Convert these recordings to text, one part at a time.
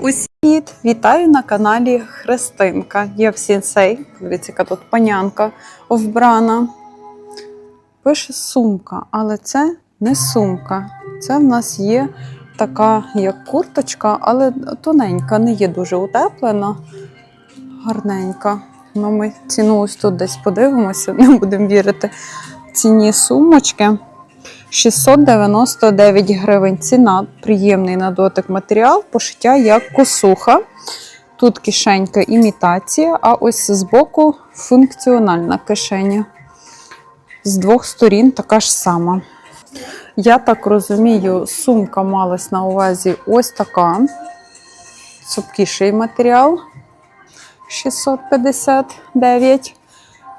Усім вітаю на каналі Христинка. Є в сінсей. Дивіться, яка тут панянка вбрана. Пише сумка, але це не сумка. Це в нас є така як курточка, але тоненька, не є дуже утеплена, гарненька. Ну, ми ціну ось тут десь подивимося, не будемо вірити. Ціні сумочки. 699 гривень. Ціна, приємний на дотик матеріал, пошиття як косуха. Тут кишенька імітація, а ось збоку функціональна кишеня. З двох сторін така ж сама. Я так розумію, сумка малась на увазі ось така. Цупкіший матеріал 659.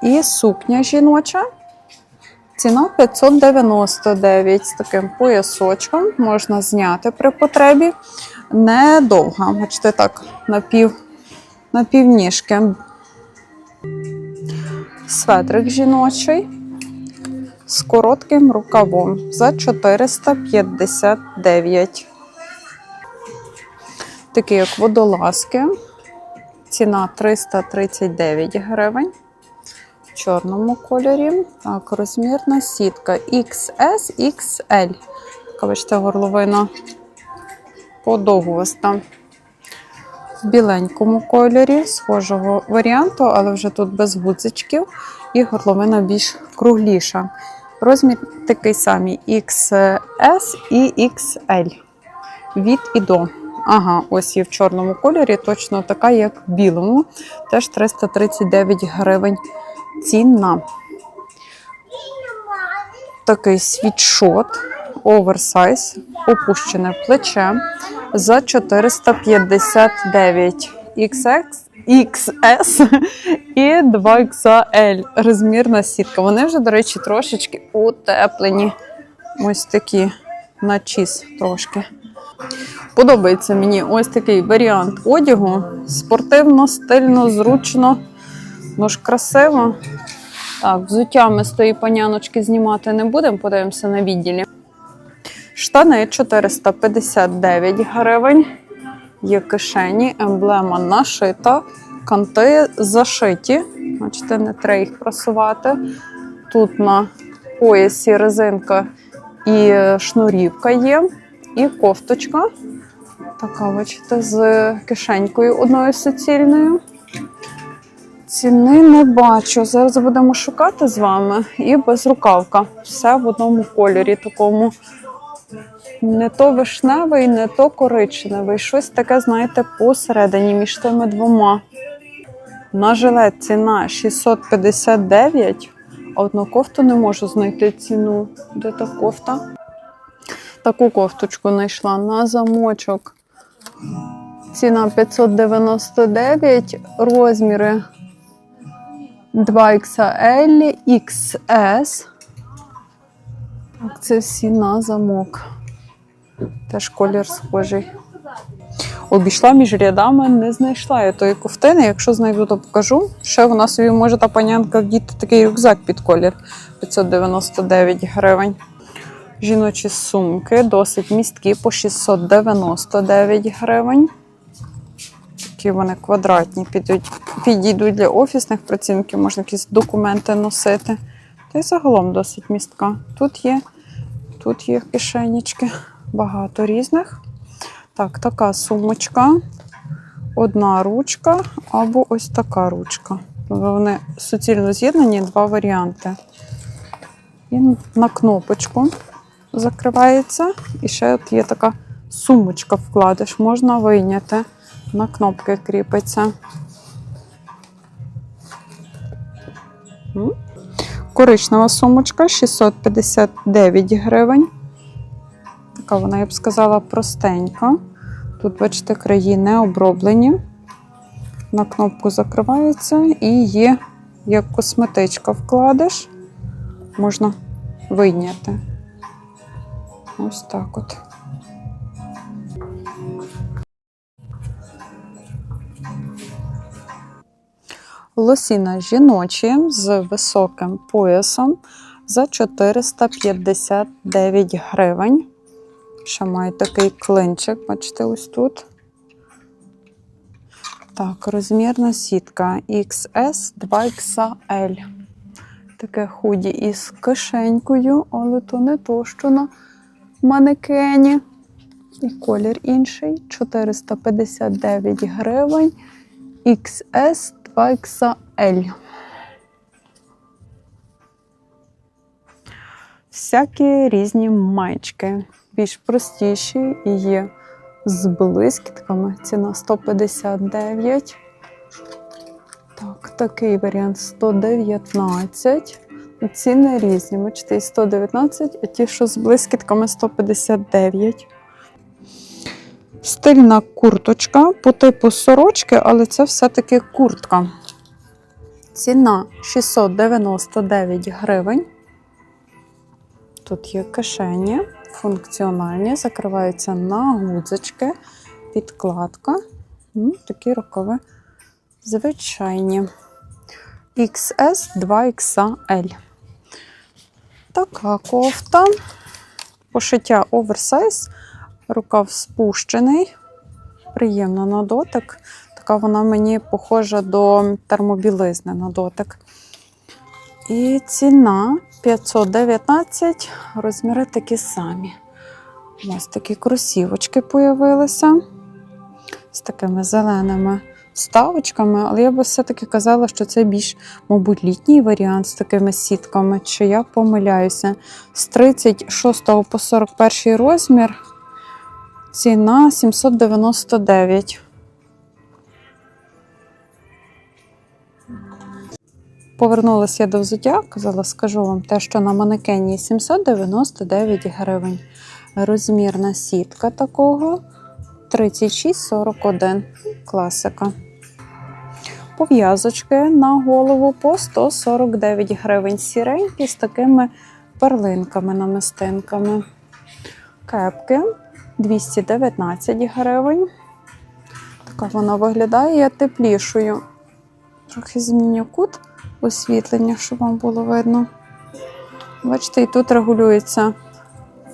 І сукня жіноча. Ціна 599 з таким поясочком можна зняти при потребі. Недовга, бачите, так, на пів, на півніжки. Светрик жіночий з коротким рукавом за 459. Такі як водолазки. Ціна 339 гривень чорному кольорі. Так, розмірна сітка XS, XL. Така, бачите, горловина подовгоста. В біленькому кольорі, схожого варіанту, але вже тут без гудзичків, і горловина більш кругліша. Розмір такий самий XS і XL. Від і до. Ага, ось є в чорному кольорі, точно така, як в білому. Теж 339 гривень ціна. Такий світшот, оверсайз, опущене плече за 459 XX, XS і 2XL. Розмірна сітка. Вони вже, до речі, трошечки утеплені. Ось такі на чіз трошки. Подобається мені ось такий варіант одягу. Спортивно, стильно, зручно. Ж красиво. Так, взуття ми з тої паняночки знімати не будемо, подивимося на відділі. Штани 459 гривень. Є кишені, емблема нашита, канти зашиті. Бачите, не треба їх просувати. Тут на поясі резинка і шнурівка є, і кофточка. Така, бачите, з кишенькою одною суцільною. Ціни не бачу. Зараз будемо шукати з вами. І безрукавка. Все в одному кольорі такому. Не то вишневий, не то коричневий. Щось таке, знаєте, посередині між тими двома. На жилет ціна 659, а одну кофту не можу знайти ціну. Де та кофта? Таку кофточку знайшла на замочок. Ціна 599, розміри 2XL, XS. Так, це всі на замок. Теж колір схожий. Обійшла між рядами, не знайшла я тої ковтини. Якщо знайду, то покажу. Ще вона собі може та панянка вдіти такий рюкзак під колір 599 гривень. Жіночі сумки досить місткі по 699 гривень. Такі вони квадратні, підуть, підійдуть для офісних працівників, можна якісь документи носити. Та й загалом досить містка. Тут є, тут є кишенічки, багато різних. Так, така сумочка, одна ручка або ось така ручка. Вони суцільно з'єднані, два варіанти. І на кнопочку закривається. І ще от є така сумочка вкладиш, можна вийняти. На кнопки кріпиться. Коричнева сумочка 659 гривень. Така вона, я б сказала, простенька. Тут, бачите, краї не оброблені. На кнопку закривається і є як косметичка вкладиш, можна вийняти. Ось так от. Лосіна жіночі з високим поясом за 459 гривень. Ще має такий клинчик, бачите, ось тут. Так, розмірна сітка XS 2XL. Таке худі із кишенькою, але то не то, що на манекені. І колір інший 459 гривень. XS 2XL. Всякі різні маєчки. Більш простіші і є з блискітками. Ціна 159. Так, такий варіант 119. Ціни різні. Бачите, і 119, а ті, що з блискітками 159. Стильна курточка по типу сорочки, але це все-таки куртка. Ціна 699 гривень. Тут є кишені, функціональні, закриваються на гудзички, підкладка. Ну, такі рукави звичайні. XS 2XL. Така кофта. Пошиття оверсайз. Рукав спущений. Приємно на дотик. Така вона мені похожа до термобілизни на дотик. І ціна 519, розміри такі самі. Ось такі кросівочки появилися з такими зеленими вставочками, але я би все-таки казала, що це більш, мабуть, літній варіант з такими сітками, чи я помиляюся. З 36 по 41 розмір ціна 799. Повернулася я до взуття, казала, скажу вам те, що на манекені 799 гривень. Розмірна сітка такого 36,41. Класика. Пов'язочки на голову по 149 гривень. Сіренькі з такими перлинками намистинками. Кепки 219 гривень. Така вона виглядає теплішою. Трохи зміню кут освітлення, щоб вам було видно. Бачите, і тут регулюється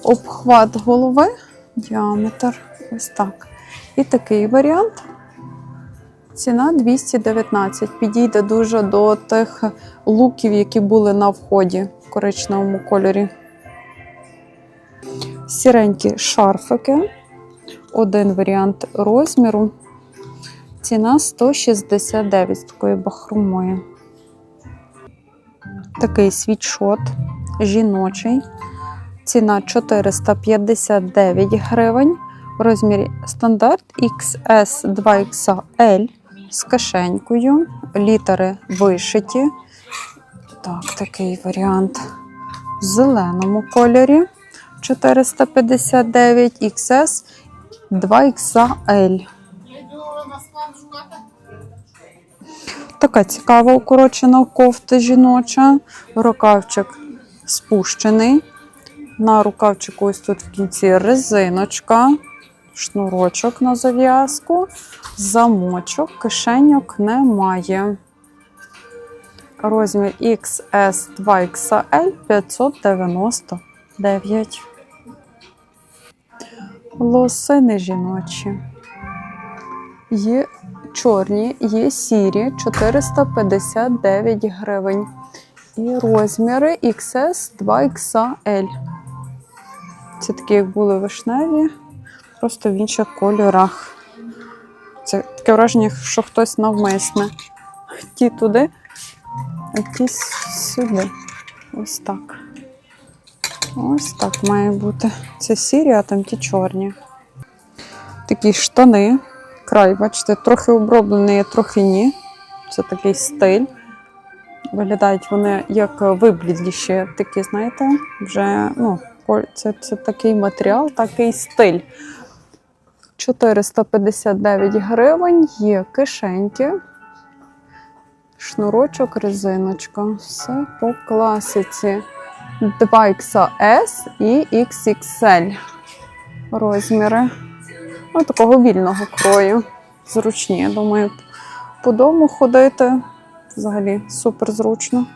обхват голови, діаметр. Ось так. І такий варіант. Ціна 219. Підійде дуже до тих луків, які були на вході в коричневому кольорі. Сіренькі шарфики. Один варіант розміру. Ціна 169 з такою бахромою. Такий світшот жіночий. Ціна 459 гривень. В розмірі стандарт XS 2XL з кишенькою. Літери вишиті. Так, такий варіант в зеленому кольорі. 459 XS 2XL. Така цікава укорочена кофта жіноча. Рукавчик спущений. На рукавчику ось тут в кінці резиночка, шнурочок на зав'язку, замочок, кишеньок немає. Розмір XS 2XL 599. Лосини жіночі. Є чорні, є сірі 459 гривень. І розміри XS 2XL. Це такі, як були вишневі, просто в інших кольорах. Це таке враження, що хтось навмисне. Ті туди, а ті сюди. Ось так. Ось так має бути. Це сірі, а там ті чорні. Такі штани. Край, бачите, трохи оброблений, трохи ні. Це такий стиль. Виглядають вони як виблідліші, такі, знаєте, вже ну, це, це такий матеріал, такий стиль. 459 гривень, є кишеньки, шнурочок, резиночка. Все по класиці. 2XS і XXL розміри. Ну, такого вільного крою. Зручні, я думаю, по дому ходити взагалі супер зручно.